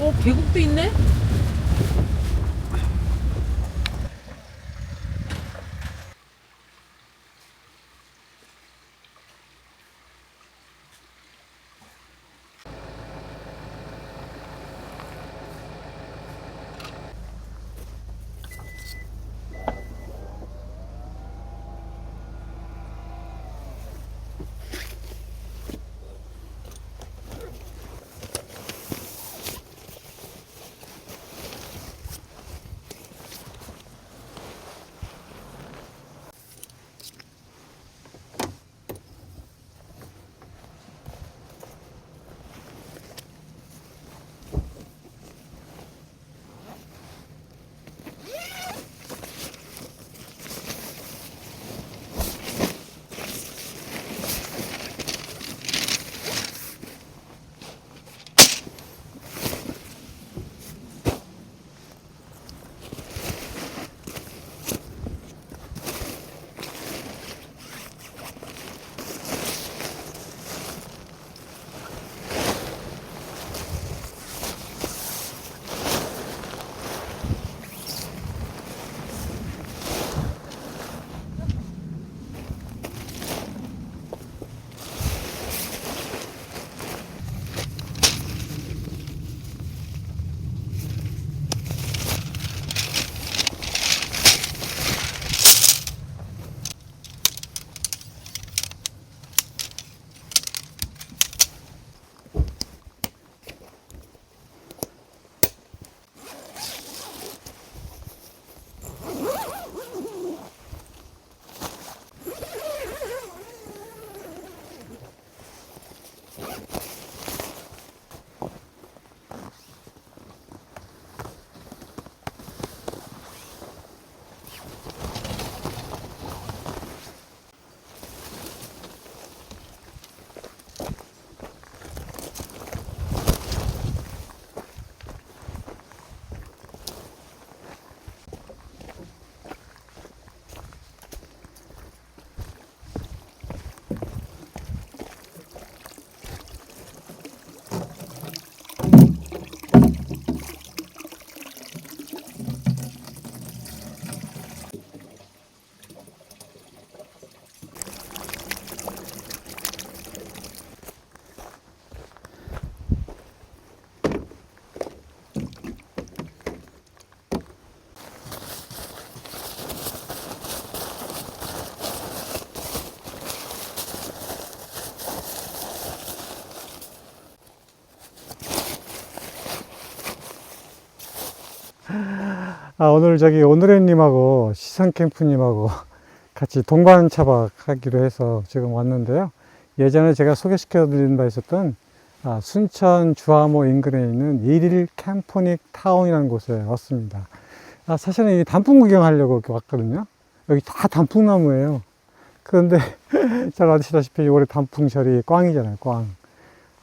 어, 계곡도 있네? 아, 오늘 저기 오늘의님하고 시선캠프님하고 같이 동반 차박하기로 해서 지금 왔는데요. 예전에 제가 소개시켜 드린 바 있었던 아, 순천 주화모 인근에 있는 일일 캠포닉 타운이라는 곳에 왔습니다. 아, 사실은 이 단풍 구경하려고 이렇게 왔거든요. 여기 다 단풍나무예요. 그런데 잘 아시다시피 올해 단풍절이 꽝이잖아요, 꽝.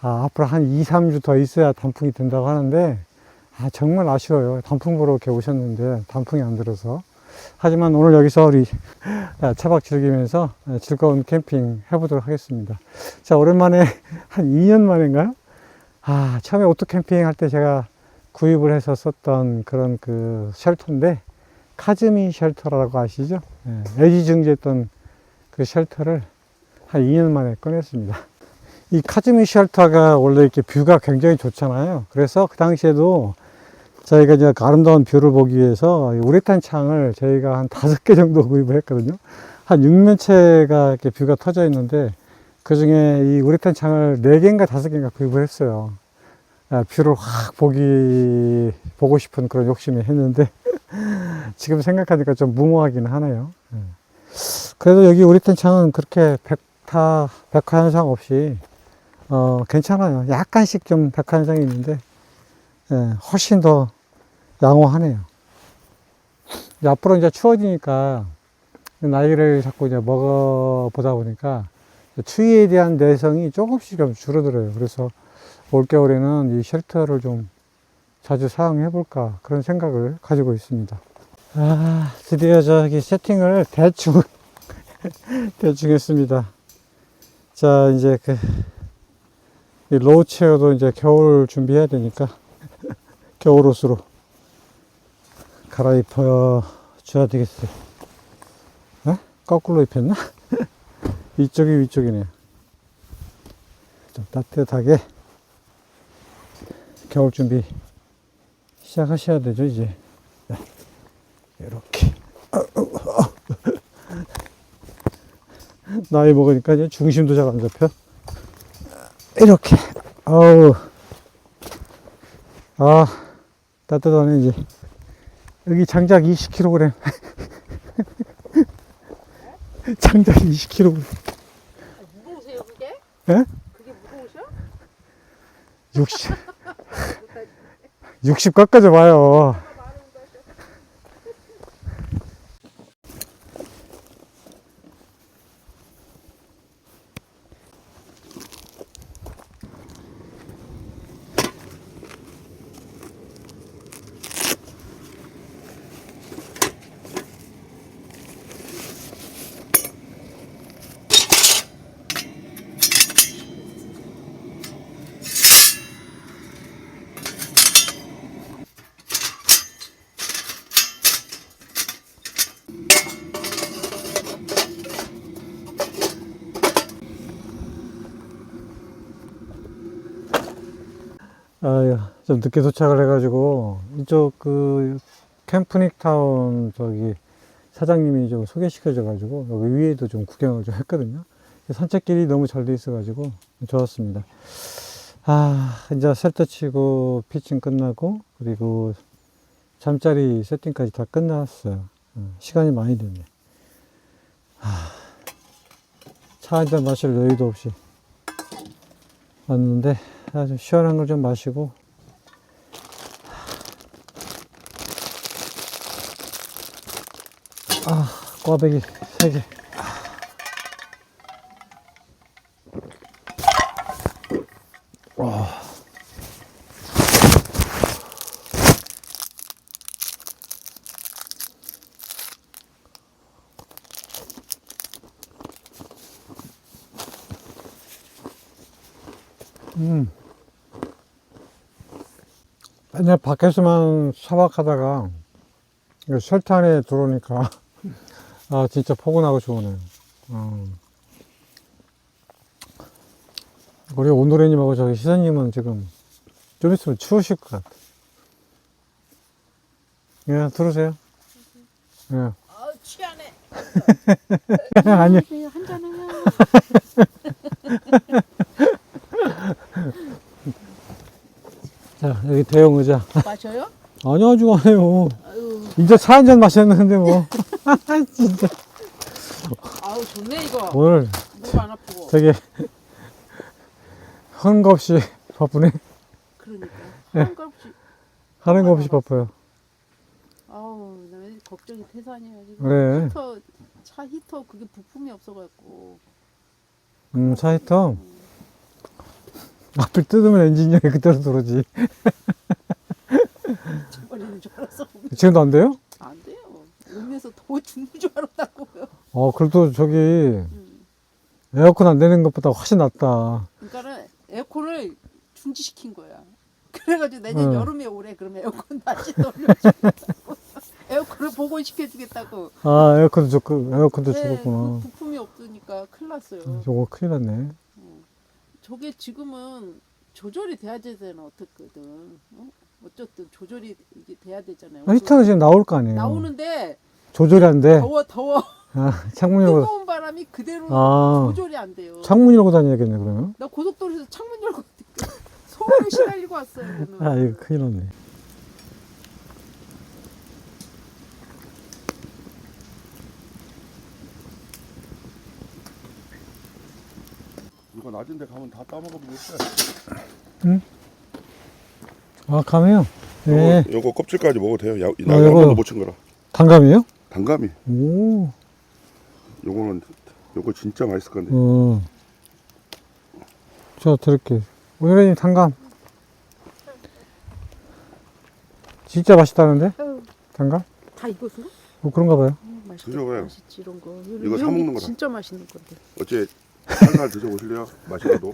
아, 앞으로 한 2, 3주 더 있어야 단풍이 된다고 하는데 아, 정말 아쉬워요. 단풍 보러 이렇게 오셨는데 단풍이 안 들어서. 하지만 오늘 여기서 우리 아, 차박 즐기면서 즐거운 캠핑 해보도록 하겠습니다. 자, 오랜만에 한 2년 만인가요? 아, 처음에 오토 캠핑 할 때 제가 구입을 해서 썼던 그런 그 쉘터인데 카즈미 쉘터라고 아시죠? 예, 애지중지했던 그 쉘터를 한 2년 만에 꺼냈습니다. 이 카즈미 쉘터가 원래 이렇게 뷰가 굉장히 좋잖아요. 그래서 그 당시에도 저희가 이제 아름다운 뷰를 보기 위해서 이 우레탄 창을 저희가 한 다섯 개 정도 구입을 했거든요. 한 6면체가 이렇게 뷰가 터져 있는데 그 중에 이 우레탄 창을 네 개인가 다섯 개인가 구입을 했어요. 아, 뷰를 확 보기, 보고 싶은 그런 욕심이 했는데 지금 생각하니까 좀 무모하긴 하네요. 예. 그래도 여기 우레탄 창은 그렇게 백타, 백화 현상 없이 어, 괜찮아요. 약간씩 좀 백화 현상이 있는데 예, 훨씬 더 양호하네요. 이제 앞으로 이제 추워지니까 나이를 자꾸 이제 먹어보다 보니까 추위에 대한 내성이 조금씩 좀 줄어들어요. 그래서 올겨울에는 이 쉘터를 좀 자주 사용해 볼까 그런 생각을 가지고 있습니다. 아, 드디어 저기 세팅을 대충, 대충 했습니다. 자, 이제 그, 이 로우 체어도 이제 겨울 준비해야 되니까 겨울 옷으로 갈아입어 줘야 되겠어요. 에? 거꾸로 입혔나? 이쪽이 위쪽이네요. 좀 따뜻하게 겨울 준비 시작하셔야 되죠, 이제. 자, 이렇게. 나이 먹으니까 이제 중심도 잘 안 잡혀. 이렇게. 아우. 아, 따뜻하네, 이제. 여기 장작 20kg. 장작 20kg. 무거우세요 그게? 예? 그게 무거우셔? 60. 60 깎아줘 봐요. 아유, 좀 늦게 도착을 해가지고, 이쪽 그, 캠프닉 타운 저기 사장님이 좀 소개시켜줘가지고, 여기 위에도 좀 구경을 좀 했거든요. 산책길이 너무 잘 돼 있어가지고, 좋았습니다. 아, 이제 셀터 치고, 피칭 끝나고, 그리고 잠자리 세팅까지 다 끝났어요. 어, 시간이 많이 됐네. 아, 차 한 잔 마실 여유도 없이 왔는데, 아주 시원한 걸 좀 마시고 아 꽈배기 3개 와. 음. 맨날 밖에서만 사박하다가 안에 들어오니까 아 진짜 포근하고 좋으네요. 어. 우리 온도래님하고 저기 시사님은 지금 좀 있으면 추우실 것 같아. 예, 들으세요. 예. 아 취하네 아니요. 한잔해요 자, 여기 대형 의자. 마셔요? 아니요, 아직 안 해요. 이제 차 한 잔 마셨는데 뭐. 진짜. 아우 좋네 이거 오늘 목 안 아프고 되게 하는 거 없이 바쁘네. 그러니까 예. 하는 거 없이 하는 거 없이 바빠요. 아우 나 걱정이 태산이야 지금 그래. 히터 차 히터 그게 부품이 없어갖고 음, 차 히터. 앞을 뜯으면 엔지니어이 그대로 들어오지. 버리는 줄 알았어 지금도 안 돼요? 안 돼요 음에서 더워 죽는 줄 알았다고요 어, 그래도 저기 음. 에어컨 안 되는 것보다 훨씬 낫다. 그러니까는 에어컨을 중지시킨 거야 그래가지고 내년 응. 여름에 오래 그러면 에어컨 다시 돌려주겠다고 에어컨을 복원시켜주겠다고 아, 에어컨도 좋고, 에어컨도 네, 죽었구나. 그 부품이 없으니까 큰일 났어요. 저거 큰일 났네. 저게 지금은 조절이 돼야 되잖아 어떻게든. 어? 어쨌든 조절이 이게 돼야 되잖아요. 아, 히터는 지금 나올 거 아니에요. 나오는데 조절이 안 돼. 더워 더워 아, 창문 열고, 뜨거운 바람이 그대로 아. 조절이 안 돼요. 창문 열고 다녀야겠네, 그러면. 나 고속도로에서 창문 열고 소음을 시달리고 왔어요. 저는. 아, 이거 큰일 났네. 이거 낮은 데 가면 다 따먹어보겠어. 아, 감이요? 네. 요거, 요거 껍질까지 먹어도 돼요. 야, 나 아, 한 요거- 번도 못친 거라. 단감이에요? 단감이. 오, 요거는 요거 진짜 맛있을 건데. 어. 저 드릴게요. 오늘님 단감. 진짜 맛있다는데? 아유, 단감? 다 익었어? 뭐 그런가 봐요. 음, 맛있다. 드셔 봐요. 맛있지 이런 거. 이거 사 먹는 거다. 진짜 맛있는 건데. 어째 살살 드셔보실래요? 맛이라도.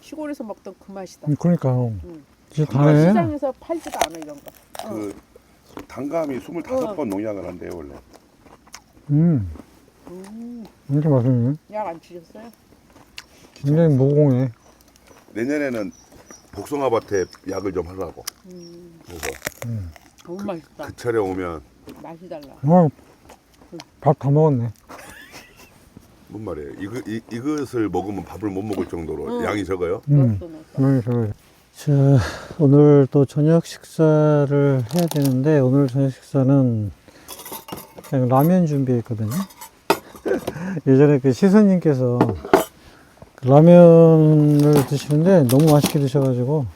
시골에서 먹던 그 맛이다. 음, 그러니까. 음. 이제. 시장에서 팔지도 않아 이런 거. 어. 그 단감이 25번 농약을 한대요 원래. 음, 음, 이렇게 맛있네. 약안 치셨어요? 굉장히 무공해. 내년에는 복숭아밭에 약을 좀 하려고. 음, 그래서 너무 맛있다. 그 차례 오면 맛이 달라. 어, 밥 다 먹었네. 뭔 말이에요? 이거 이, 이것을 먹으면 밥을 못 먹을 정도로 응. 양이 적어요. 음. 넣었어, 넣었어. 네, 저, 자, 오늘 또 저녁 식사를 해야 되는데, 오늘 저녁 식사는 그냥 라면 준비했거든요. 예전에 그 시선님께서 그 라면을 드시는데 너무 맛있게 드셔가지고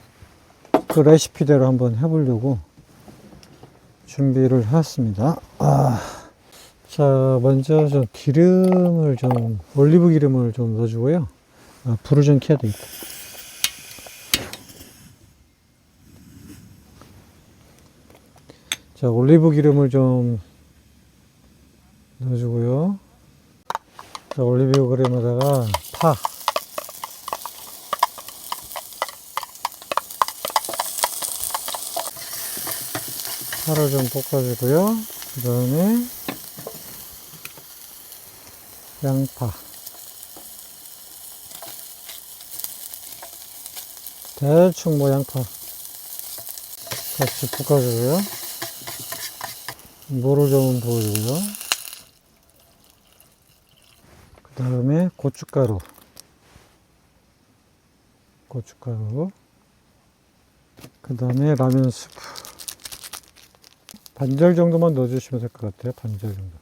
그 레시피대로 한번 해보려고 준비를 해왔습니다. 아, 자, 먼저 좀 기름을 좀, 올리브 기름을 좀 넣어주고요. 아, 불을 좀 켜야 되겠다. 자, 올리브 기름을 좀 넣어주고요. 자, 올리브 기름에다가 파. 파를 좀 볶아주고요. 그 다음에 양파. 대충 뭐 양파 같이 볶아주고요. 물을 좀 부어주고요. 그 다음에 고춧가루. 고춧가루. 그 다음에 라면 스프. 반절 정도만 넣어주시면 될 것 같아요. 반절 정도.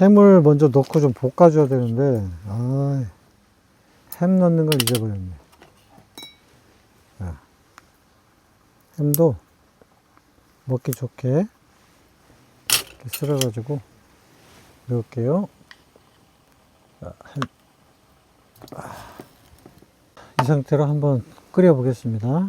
햄을 먼저 넣고 좀 볶아줘야 되는데, 아, 햄 넣는 걸 잊어버렸네. 자, 햄도 먹기 좋게 이렇게 썰어가지고 넣을게요. 아, 이 상태로 한번 끓여 보겠습니다.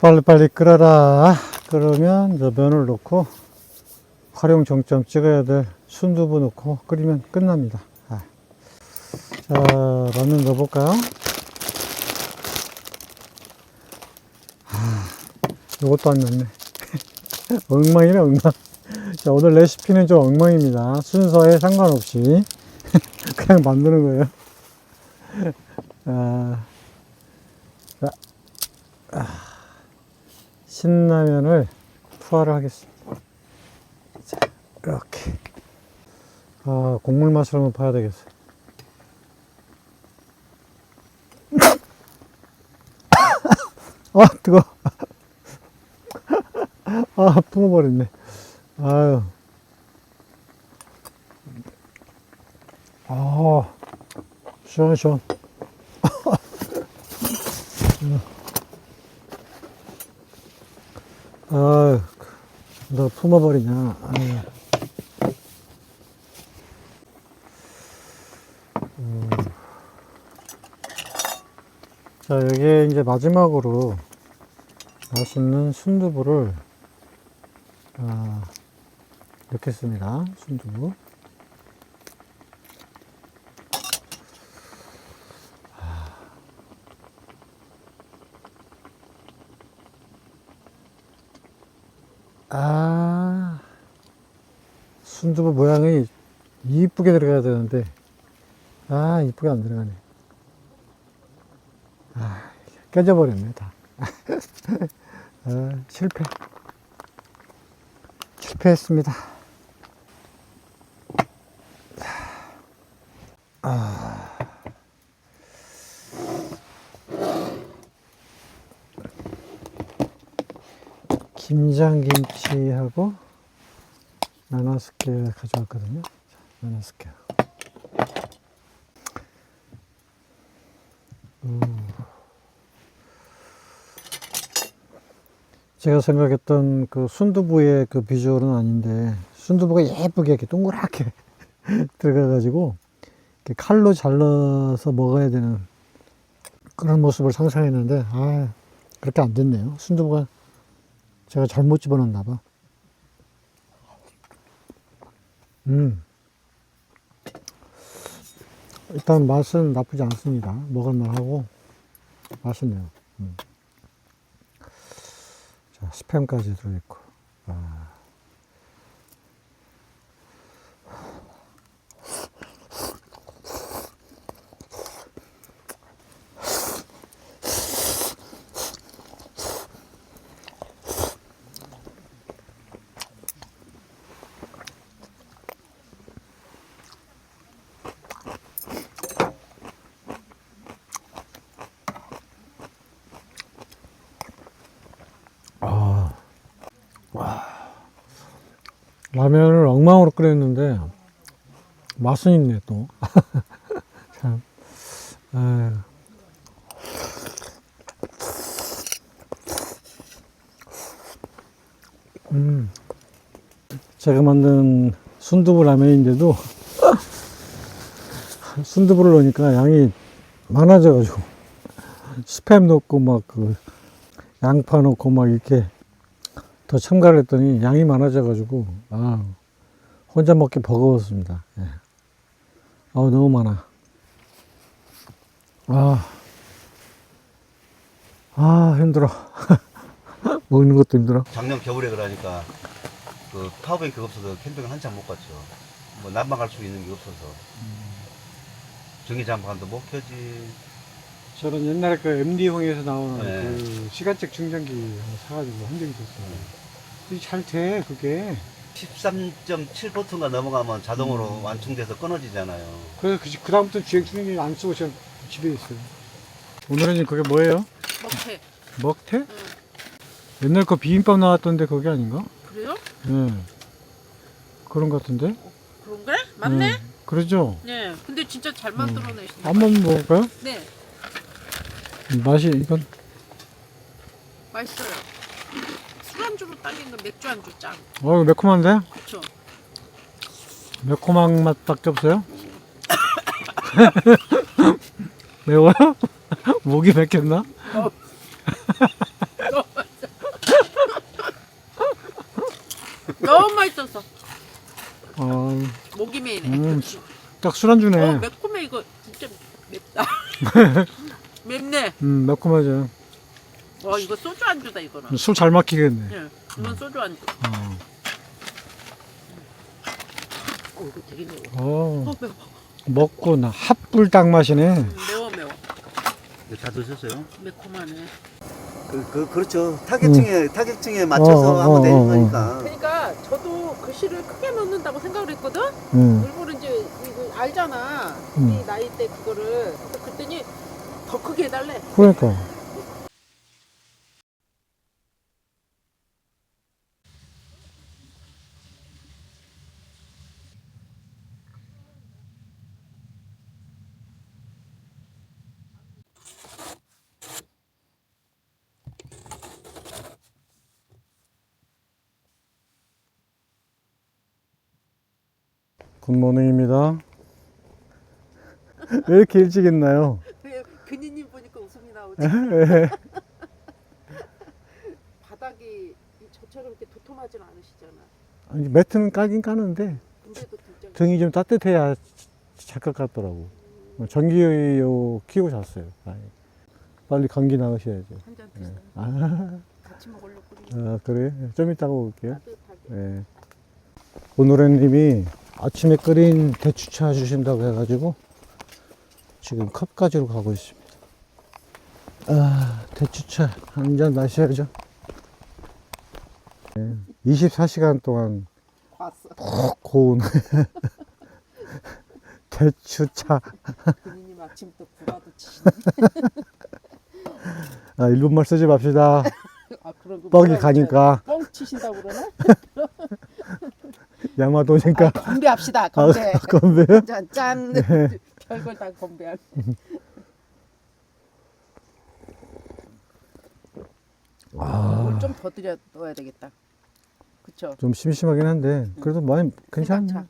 빨리빨리 끓여라. 그러면 이제 면을 넣고 활용 정점 찍어야 될 순두부 넣고 끓이면 끝납니다. 아. 자, 라면 넣어볼까요? 아, 이것도 안 넣네. 엉망이네, 엉망. 자, 오늘 레시피는 좀 엉망입니다. 순서에 상관없이 그냥 만드는 거예요. 아, 자, 아, 신라면을 투하를 하겠습니다. 자, 이렇게. 아, 국물 맛을 한번 봐야 되겠어. 아, 뜨거. 아, 뿜어버렸네. 아유. 아, 시원, 시원. 아유, 너 품어버리냐. 아유. 음. 자, 여기에 이제 마지막으로 맛있는 순두부를 아, 넣겠습니다. 순두부. 아, 순두부 모양이 이쁘게 들어가야 되는데, 아, 이쁘게 안 들어가네. 아, 깨져버렸네, 다. 아, 실패. 실패했습니다. 아. 김장김치하고 나나스케 가져왔거든요. 자, 나나스케. 제가 생각했던 그 순두부의 그 비주얼은 아닌데 순두부가 예쁘게 이렇게 동그랗게 들어가가지고 이렇게 칼로 잘라서 먹어야 되는 그런 모습을 상상했는데 아 그렇게 안 됐네요. 순두부가 제가 잘못 집어넣었나 봐. 음. 일단 맛은 나쁘지 않습니다. 먹을만 하고 맛있네요. 음. 자, 스팸까지 들어있고. 아. 아, 와. 엉망으로 끓였는데 맛은 있네 또. 참. 아유. 음. 제가 만든 순두부 라면인데도 순두부를 넣으니까 양이 많아져가지고 스팸 넣고 막 그 양파 넣고 막 이렇게 더 첨가를 했더니 양이 많아져가지고 아 혼자 먹기 버거웠습니다. 예. 아 너무 많아. 아, 아 힘들어. 먹는 것도 힘들어. 작년 겨울에 그러니까 그 파워뱅크가 없어서 캠핑을 한참 못 갔죠. 뭐 난방 갈수 있는 게 없어서 전기장판도 못 켜지. 저는 옛날에 그 MD홍에서 나오는 네. 그 시간책 충전기 하나 사가지고 한 적이 있었어요. 잘 돼, 그게. 13.7보트가 넘어가면 자동으로 완충돼서 끊어지잖아요. 그래서 그, 그 다음부터 주행 충전기 안 쓰고 지금 집에 있어요. 오늘은 그게 뭐예요? 먹태. 먹태? 옛날 거 비빔밥 나왔던데 그게 아닌가? 그래요? 네. 그런 것 같은데? 그런 거야? 맞네? 네. 그러죠? 네. 근데 진짜 잘 만들어내시네. 한번 먹을까요? 네. 맛이, 이건, 맛있어요. 술안주로 딱인 거 맥주 안주 짱. 어, 이거 매콤한데? 그쵸? 매콤한 맛밖에 없어요? 매워요? 목이 맥혔나? 너무 맛있어서 어, 목이 메이네. 음, 딱 술안주네. 어 매콤해 이거 진짜 맵다. 맵네. 음, 매콤하죠. 와 이거 소주 안주다 이거는. 술 잘 막히겠네. 예, 이건 소주 안주. 어. 어 이거 되게 매워. 어, 어 매워. 먹고 나 핫불닭 맛이네. 음, 매워 매워. 이거 다 드셨어요? 매콤하네. 그, 그 그렇죠. 타겟층에 타겟층에 맞춰서 어, 어, 하면 어, 되는 어. 거니까. 그러니까 저도 글씨를 크게 넣는다고 생각을 했거든. 음, 일부러 이제 이거 알잖아. 음. 이 나이 때 그거를. 그래서 그랬더니 더 크게 해달래. 그러니까. 굿모닝입니다. 왜 이렇게 일찍 있나요? 왜 근이님 보니까 웃음이 나오지? 예. 바닥이 이 저처럼 이렇게 도톰하진 않으시잖아. 아니, 매트는 까긴 까는데 근데도. 등이 좀 따뜻해야 잘것 같더라고. 전기요 키고 잤어요. 아이, 빨리 감기 나으셔야죠. 한잔 예. 드세요. 아, 같이 먹으려고 아, 그래? 좀 이따가 올게요. 따뜻하게. 예. 오늘은 님이 아침에 끓인 대추차 주신다고 해가지고 지금 컵 가지러 가고 있습니다. 아, 대추차 한 잔 마셔야죠. 예. 24시간 동안. 푹 고운 대추차. 근이님 아침부터 구라도 치시네. 아, 일본말 쓰지 맙시다. 아 뻑이 가니까. 뻥 치신다고 그러나? 야마도니까. 아, 건배합시다. 건배. 건배요? 짠 짠. 네. 별걸 다 건배할. 아, 좀더 드려 넣어야 되겠다. 그쵸? 좀 심심하긴 한데, 그래도 많이 괜찮네. 생강차.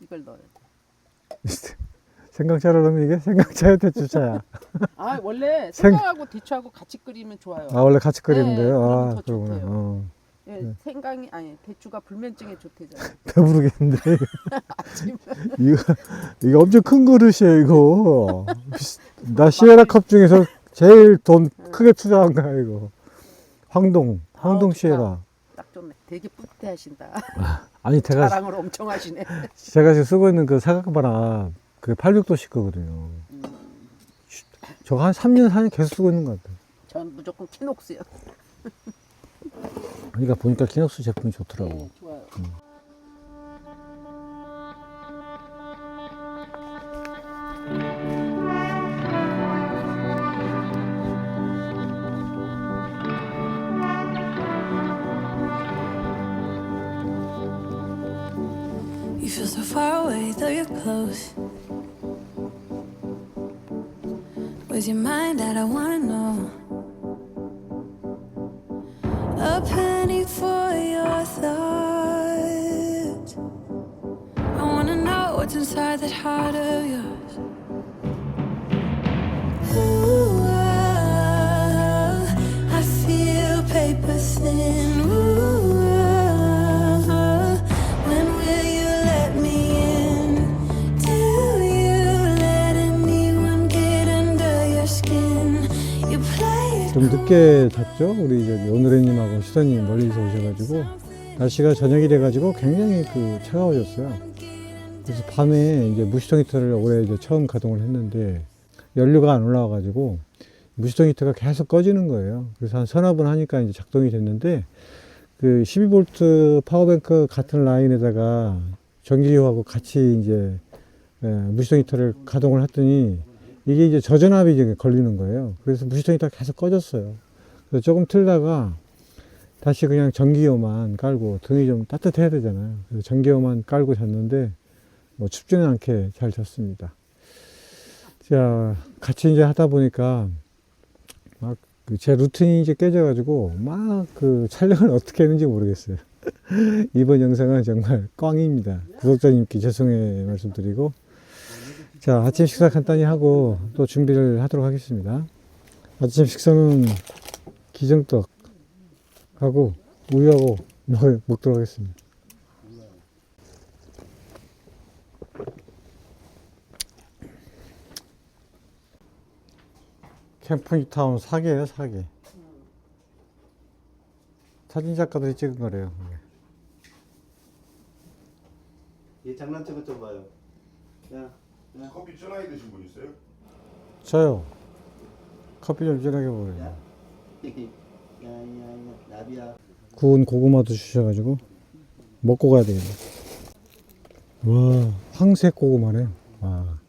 이걸 넣어야 돼. 생강차를 넣으면 이게 생강차야 대추차야. 아 원래 생- 생강하고 대추하고 같이 끓이면 좋아요. 아, 원래 같이 끓이는데요? 네, 그러면 아, 더 그러구나. 어. 예, 생강이 아니 배추가 불면증에 좋대잖아요. 배부르겠는데. 아침 이거, 이거 엄청 큰 그릇이에요, 이거. 나 시에라 컵 중에서 제일 돈 크게 투자한 거야, 이거. 황동, 황동 아우, 시에라. 딱 좋네. 되게 뿌듯해하신다. 아니, 제가, 자랑을 엄청 하시네. 제가 지금 쓰고 있는 그 사각바람, 그 800도씩 거거든요. 저거 한 3년, 4년 계속 쓰고 있는 것 같아요. 전 무조건 키녹스요. 그러니까 보니까 키넥스 제품이 좋더라고. 네, 좋아요. You feel so far away, though you're close. Where's your mind at? I wanna know. Inside that heart of yours. Ooh, ah, I feel paper thin. Ooh, ah, when will you let me in? Do you let anyone get under your skin? You play it 좀 늦게 잤죠? 우리 저기 오늘의님하고 시선님 멀리서 오셔가지고 날씨가 저녁이 돼가지고 굉장히 그 차가워졌어요. 그래서 밤에 이제 무시통 히터를 올해 이제 처음 가동을 했는데 연료가 안 올라와가지고 무시통 히터가 계속 꺼지는 거예요. 그래서 한 서너 번 하니까 이제 작동이 됐는데 그 12V 파워뱅크 같은 라인에다가 전기요하고 같이 이제 예, 무시통 히터를 가동을 했더니 이게 이제 저전압이 이제 걸리는 거예요. 그래서 무시통 히터가 계속 꺼졌어요. 그래서 조금 틀다가 다시 그냥 전기요만 깔고 등이 좀 따뜻해야 되잖아요. 그래서 전기요만 깔고 잤는데 뭐 춥지는 않게 잘 잤습니다. 자, 같이 이제 하다 보니까 막그제 루틴이 이제 깨져가지고 막 그 촬영을 어떻게 했는지 모르겠어요. 이번 영상은 정말 꽝입니다. 구독자님께 죄송의 말씀드리고 자, 아침 식사 간단히 하고 또 준비를 하도록 하겠습니다. 아침 식사는 기정떡 하고 우유하고 먹, 먹도록 하겠습니다. 캠프타운 사계예요, 사계. 사진 작가들이 찍은 거래요. 얘 장난친 것좀 봐요. 야, 커피 쩌나이 드신 분 있어요? 저요. 커피 좀 진하게 먹어요. 야, 야, 야, 나비야. 구운 고구마도 주셔가지고 먹고 가야 되겠네. 와, 황색 고구마네. 와.